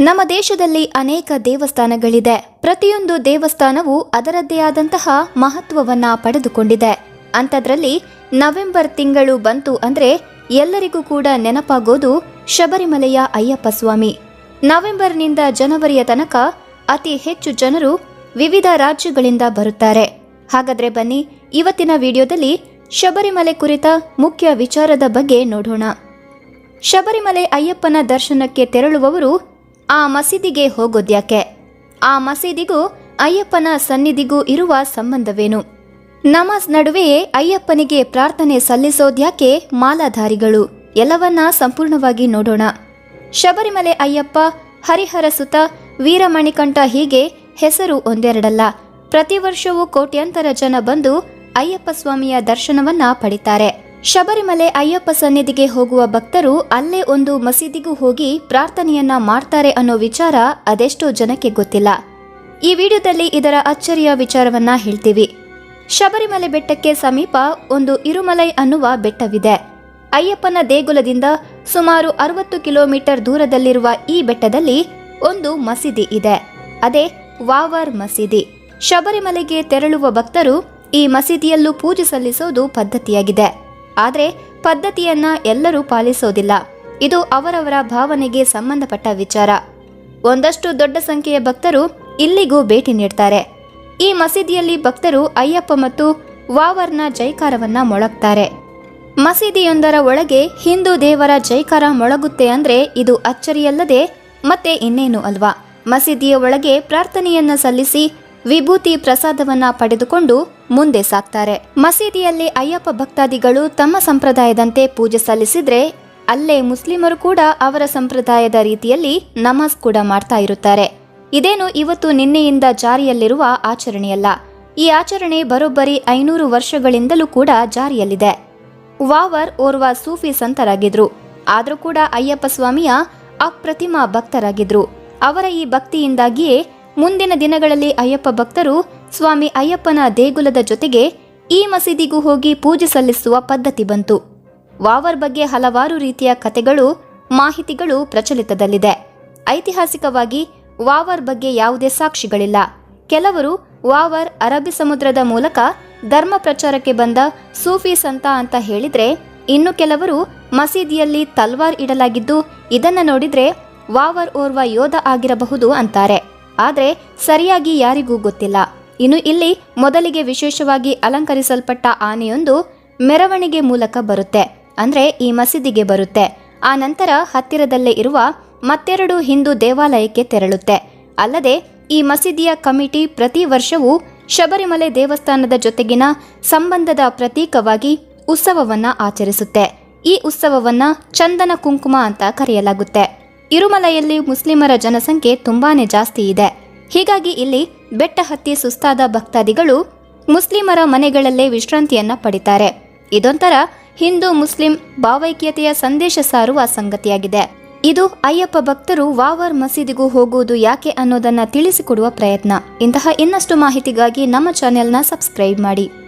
ನಮ್ಮ ದೇಶದಲ್ಲಿ ಅನೇಕ ದೇವಸ್ಥಾನಗಳಿದೆ. ಪ್ರತಿಯೊಂದು ದೇವಸ್ಥಾನವು ಅದರದ್ದೇ ಆದಂತಹ ಮಹತ್ವವನ್ನ ಪಡೆದುಕೊಂಡಿದೆ. ಅಂಥದ್ರಲ್ಲಿ ನವೆಂಬರ್ ತಿಂಗಳು ಬಂತು ಅಂದ್ರೆ ಎಲ್ಲರಿಗೂ ಕೂಡ ನೆನಪಾಗೋದು ಶಬರಿಮಲೆಯ ಅಯ್ಯಪ್ಪ ಸ್ವಾಮಿ. ನವೆಂಬರ್ನಿಂದ ಜನವರಿಯ ತನಕ ಅತಿ ಹೆಚ್ಚು ಜನರು ವಿವಿಧ ರಾಜ್ಯಗಳಿಂದ ಬರುತ್ತಾರೆ. ಹಾಗಾದ್ರೆ ಬನ್ನಿ, ಇವತ್ತಿನ ವಿಡಿಯೋದಲ್ಲಿ ಶಬರಿಮಲೆ ಕುರಿತ ಮುಖ್ಯ ವಿಚಾರದ ಬಗ್ಗೆ ನೋಡೋಣ. ಶಬರಿಮಲೆ ಅಯ್ಯಪ್ಪನ ದರ್ಶನಕ್ಕೆ ತೆರಳುವವರು ಆ ಮಸೀದಿಗೆ ಹೋಗೋದ್ಯಾಕೆ? ಆ ಮಸೀದಿಗೂ ಅಯ್ಯಪ್ಪನ ಸನ್ನಿಧಿಗೂ ಇರುವ ಸಂಬಂಧವೇನು? ನಮಾಜ್ ನಡುವೆಯೇ ಅಯ್ಯಪ್ಪನಿಗೆ ಪ್ರಾರ್ಥನೆ ಸಲ್ಲಿಸೋದ್ಯಾಕೆ ಮಾಲಾಧಾರಿಗಳು? ಎಲ್ಲವನ್ನ ಸಂಪೂರ್ಣವಾಗಿ ನೋಡೋಣ. ಶಬರಿಮಲೆ ಅಯ್ಯಪ್ಪ, ಹರಿಹರ ಸುತ, ವೀರಮಣಿಕಂಠ ಹೀಗೆ ಹೆಸರು ಒಂದೆರಡಲ್ಲ. ಪ್ರತಿ ವರ್ಷವೂ ಕೋಟ್ಯಾಂತರ ಜನ ಬಂದು ಅಯ್ಯಪ್ಪ ಸ್ವಾಮಿಯ ದರ್ಶನವನ್ನ ಪಡಿತಾರೆ. ಶಬರಿಮಲೆ ಅಯ್ಯಪ್ಪ ಸನ್ನಿಧಿಗೆ ಹೋಗುವ ಭಕ್ತರು ಅಲ್ಲೇ ಒಂದು ಮಸೀದಿಗೂ ಹೋಗಿ ಪ್ರಾರ್ಥನೆಯನ್ನ ಮಾಡ್ತಾರೆ ಅನ್ನೋ ವಿಚಾರ ಅದೆಷ್ಟೋ ಜನಕ್ಕೆ ಗೊತ್ತಿಲ್ಲ. ಈ ವಿಡಿಯೋದಲ್ಲಿ ಇದರ ಅಚ್ಚರಿಯ ವಿಚಾರವನ್ನ ಹೇಳ್ತೀವಿ. ಶಬರಿಮಲೆ ಬೆಟ್ಟಕ್ಕೆ ಸಮೀಪ ಒಂದು ಇರುಮಲೈ ಅನ್ನುವ ಬೆಟ್ಟವಿದೆ. ಅಯ್ಯಪ್ಪನ ದೇಗುಲದಿಂದ ಸುಮಾರು ಅರವತ್ತು ಕಿಲೋಮೀಟರ್ ದೂರದಲ್ಲಿರುವ ಈ ಬೆಟ್ಟದಲ್ಲಿ ಒಂದು ಮಸೀದಿ ಇದೆ. ಅದೇ ವಾವರ್ ಮಸೀದಿ. ಶಬರಿಮಲೆಗೆ ತೆರಳುವ ಭಕ್ತರು ಈ ಮಸೀದಿಯಲ್ಲೂ ಪೂಜೆ ಸಲ್ಲಿಸೋದು ಪದ್ಧತಿಯಾಗಿದೆ. ಆದರೆ ಪದ್ಧತಿಯನ್ನ ಎಲ್ಲರೂ ಪಾಲಿಸೋದಿಲ್ಲ. ಇದು ಅವರವರ ಭಾವನೆಗೆ ಸಂಬಂಧಪಟ್ಟ ವಿಚಾರ. ಒಂದಷ್ಟು ದೊಡ್ಡ ಸಂಖ್ಯೆಯ ಭಕ್ತರು ಇಲ್ಲಿಗೂ ಭೇಟಿ ನೀಡ್ತಾರೆ. ಈ ಮಸೀದಿಯಲ್ಲಿ ಭಕ್ತರು ಅಯ್ಯಪ್ಪ ಮತ್ತು ವಾವರ್ನ ಜೈಕಾರವನ್ನ ಮೊಳಗ್ತಾರೆ. ಮಸೀದಿಯೊಂದರ ಒಳಗೆ ಹಿಂದೂ ದೇವರ ಜೈಕಾರ ಮೊಳಗುತ್ತೆ ಅಂದ್ರೆ ಇದು ಅಚ್ಚರಿಯಲ್ಲದೆ ಮತ್ತೆ ಇನ್ನೇನು ಅಲ್ವಾ? ಮಸೀದಿಯ ಒಳಗೆ ಪ್ರಾರ್ಥನೆಯನ್ನ ಸಲ್ಲಿಸಿ ವಿಭೂತಿ ಪ್ರಸಾದವನ್ನ ಪಡೆದುಕೊಂಡು ಮುಂದೆ ಸಾಕ್ತಾರೆ. ಮಸೀದಿಯಲ್ಲಿ ಅಯ್ಯಪ್ಪ ಭಕ್ತಾದಿಗಳು ತಮ್ಮ ಸಂಪ್ರದಾಯದಂತೆ ಪೂಜೆ ಸಲ್ಲಿಸಿದ್ರೆ ಅಲ್ಲೇ ಮುಸ್ಲಿಮರು ಕೂಡ ಅವರ ಸಂಪ್ರದಾಯದ ರೀತಿಯಲ್ಲಿ ನಮಾಜ್ ಕೂಡ ಮಾಡ್ತಾ ಇರುತ್ತಾರೆ. ಇದೇನು ಇವತ್ತು ನಿನ್ನೆಯಿಂದ ಜಾರಿಯಲ್ಲಿರುವ ಆಚರಣೆಯಲ್ಲ. ಈ ಆಚರಣೆ ಬರೋಬ್ಬರಿ ಐನೂರು ವರ್ಷಗಳಿಂದಲೂ ಕೂಡ ಜಾರಿಯಲ್ಲಿದೆ. ವಾವರ್ ಓರ್ವ ಸೂಫಿ ಸಂತರಾಗಿದ್ರು. ಆದರೂ ಕೂಡ ಅಯ್ಯಪ್ಪ ಸ್ವಾಮಿಯ ಅಪ್ರತಿಮ ಭಕ್ತರಾಗಿದ್ರು. ಅವರ ಈ ಭಕ್ತಿಯಿಂದಾಗಿಯೇ ಮುಂದಿನ ದಿನಗಳಲ್ಲಿ ಅಯ್ಯಪ್ಪ ಭಕ್ತರು ಸ್ವಾಮಿ ಅಯ್ಯಪ್ಪನ ದೇಗುಲದ ಜೊತೆಗೆ ಈ ಮಸೀದಿಗೂ ಹೋಗಿ ಪೂಜೆ ಸಲ್ಲಿಸುವ ಪದ್ಧತಿ ಬಂತು. ವಾವರ್ ಬಗ್ಗೆ ಹಲವಾರು ರೀತಿಯ ಕಥೆಗಳು, ಮಾಹಿತಿಗಳು ಪ್ರಚಲಿತದಲ್ಲಿದೆ. ಐತಿಹಾಸಿಕವಾಗಿ ವಾವರ್ ಬಗ್ಗೆ ಯಾವುದೇ ಸಾಕ್ಷಿಗಳಿಲ್ಲ. ಕೆಲವರು ವಾವರ್ ಅರಬ್ಬಿ ಸಮುದ್ರದ ಮೂಲಕ ಧರ್ಮ ಪ್ರಚಾರಕ್ಕೆ ಬಂದ ಸೂಫಿ ಸಂತ ಅಂತ ಹೇಳಿದ್ರೆ, ಇನ್ನು ಕೆಲವರು ಮಸೀದಿಯಲ್ಲಿ ತಲ್ವಾರ್ ಇಡಲಾಗಿದ್ದು ಇದನ್ನು ನೋಡಿದ್ರೆ ವಾವರ್ ಓರ್ವ ಯೋಧ ಆಗಿರಬಹುದು ಅಂತಾರೆ. ಆದ್ರೆ ಸರಿಯಾಗಿ ಯಾರಿಗೂ ಗೊತ್ತಿಲ್ಲ. ಇನ್ನು ಇಲ್ಲಿ ಮೊದಲಿಗೆ ವಿಶೇಷವಾಗಿ ಅಲಂಕರಿಸಲ್ಪಟ್ಟ ಆನೆಯೊಂದು ಮೆರವಣಿಗೆ ಮೂಲಕ ಬರುತ್ತೆ. ಅಂದರೆ ಈ ಮಸೀದಿಗೆ ಬರುತ್ತೆ. ಆ ನಂತರ ಹತ್ತಿರದಲ್ಲೇ ಇರುವ ಮತ್ತೆರಡು ಹಿಂದೂ ದೇವಾಲಯಕ್ಕೆ ತೆರಳುತ್ತೆ. ಅಲ್ಲದೆ ಈ ಮಸೀದಿಯ ಕಮಿಟಿ ಪ್ರತಿ ವರ್ಷವೂ ಶಬರಿಮಲೆ ದೇವಸ್ಥಾನದ ಜೊತೆಗಿನ ಸಂಬಂಧದ ಪ್ರತೀಕವಾಗಿ ಉತ್ಸವವನ್ನು ಆಚರಿಸುತ್ತೆ. ಈ ಉತ್ಸವವನ್ನು ಚಂದನ ಕುಂಕುಮ ಅಂತ ಕರೆಯಲಾಗುತ್ತೆ. ಇರುಮಲೆಯಲ್ಲಿ ಮುಸ್ಲಿಮರ ಜನಸಂಖ್ಯೆ ತುಂಬಾನೇ ಜಾಸ್ತಿ ಇದೆ. ಹೀಗಾಗಿ ಇಲ್ಲಿ ಬೆಟ್ಟ ಹತ್ತಿ ಸುಸ್ತಾದ ಭಕ್ತಾದಿಗಳು ಮುಸ್ಲಿಮರ ಮನೆಗಳಲ್ಲೇ ವಿಶ್ರಾಂತಿಯನ್ನ ಪಡಿತಾರೆ. ಇದೊಂಥರ ಹಿಂದೂ ಮುಸ್ಲಿಂ ಭಾವೈಕ್ಯತೆಯ ಸಂದೇಶ ಸಾರುವ ಸಂಗತಿಯಾಗಿದೆ. ಇದು ಅಯ್ಯಪ್ಪ ಭಕ್ತರು ವಾವರ್ ಮಸೀದಿಗೂ ಹೋಗುವುದು ಯಾಕೆ ಅನ್ನೋದನ್ನ ತಿಳಿಸಿಕೊಡುವ ಪ್ರಯತ್ನ. ಇಂತಹ ಇನ್ನಷ್ಟು ಮಾಹಿತಿಗಾಗಿ ನಮ್ಮ ಚಾನೆಲ್ನ ಸಬ್ಸ್ಕ್ರೈಬ್ ಮಾಡಿ.